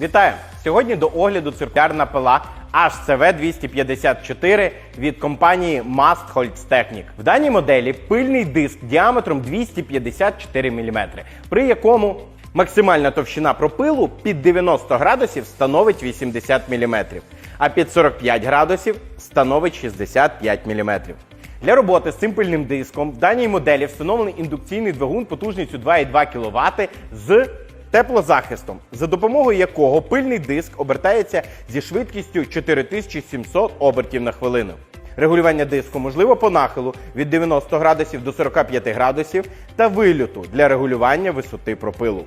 Вітаю! Сьогодні до огляду циркулярна пила HCV 254 від компанії Mastholz Technic. В даній моделі пильний диск діаметром 254 мм, при якому максимальна товщина пропилу під 90 градусів становить 80 мм, а під 45 градусів становить 65 мм. Для роботи з цим пильним диском в даній моделі встановлений індукційний двигун потужністю 2,2 кВт з теплозахистом, за допомогою якого пильний диск обертається зі швидкістю 4700 обертів на хвилину. Регулювання диску можливо по нахилу від 90 градусів до 45 градусів та вильоту для регулювання висоти пропилу.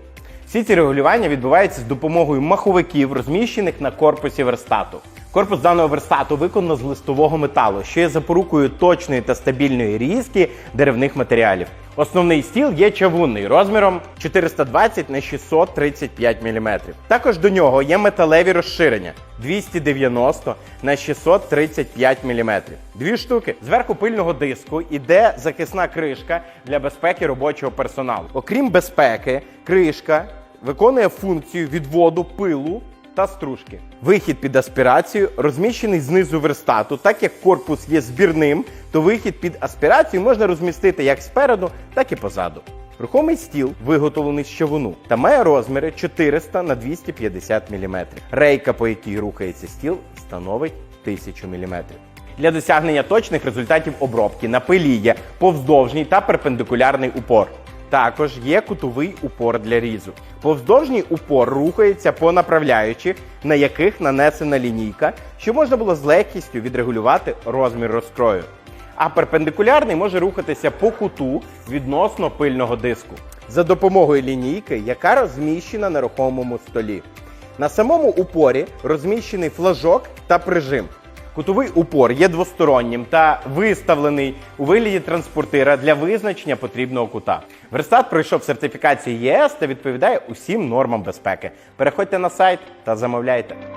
Всі ці регулювання відбуваються з допомогою маховиків, розміщених на корпусі верстату. Корпус даного верстату виконано з листового металу, що є запорукою точної та стабільної різки деревних матеріалів. Основний стіл є чавунний розміром 420 на 635 мм. Також до нього є металеві розширення 290 на 635 мм. Дві штуки. Зверху пильного диску іде захисна кришка для безпеки робочого персоналу. Окрім безпеки, кришка виконує функцію відводу пилу та стружки. Вихід під аспірацію розміщений знизу верстату, так як корпус є збірним, то вихід під аспірацію можна розмістити як спереду, так і позаду. Рухомий стіл виготовлений з чавуну та має розміри 400 на 250 мм. Рейка, по якій рухається стіл, становить 1000 мм. Для досягнення точних результатів обробки на пилі є повздовжній та перпендикулярний упор. Також є кутовий упор для різу. Повздовжній упор рухається по направляючих, на яких нанесена лінійка, що можна було з легкістю відрегулювати розмір розкрою. А перпендикулярний може рухатися по куту відносно пильного диску за допомогою лінійки, яка розміщена на рухомому столі. На самому упорі розміщений флажок та прижим. Кутовий упор є двостороннім та виставлений у вигляді транспортира для визначення потрібного кута. Верстат пройшов сертифікацію ЄС та відповідає усім нормам безпеки. Переходьте на сайт та замовляйте.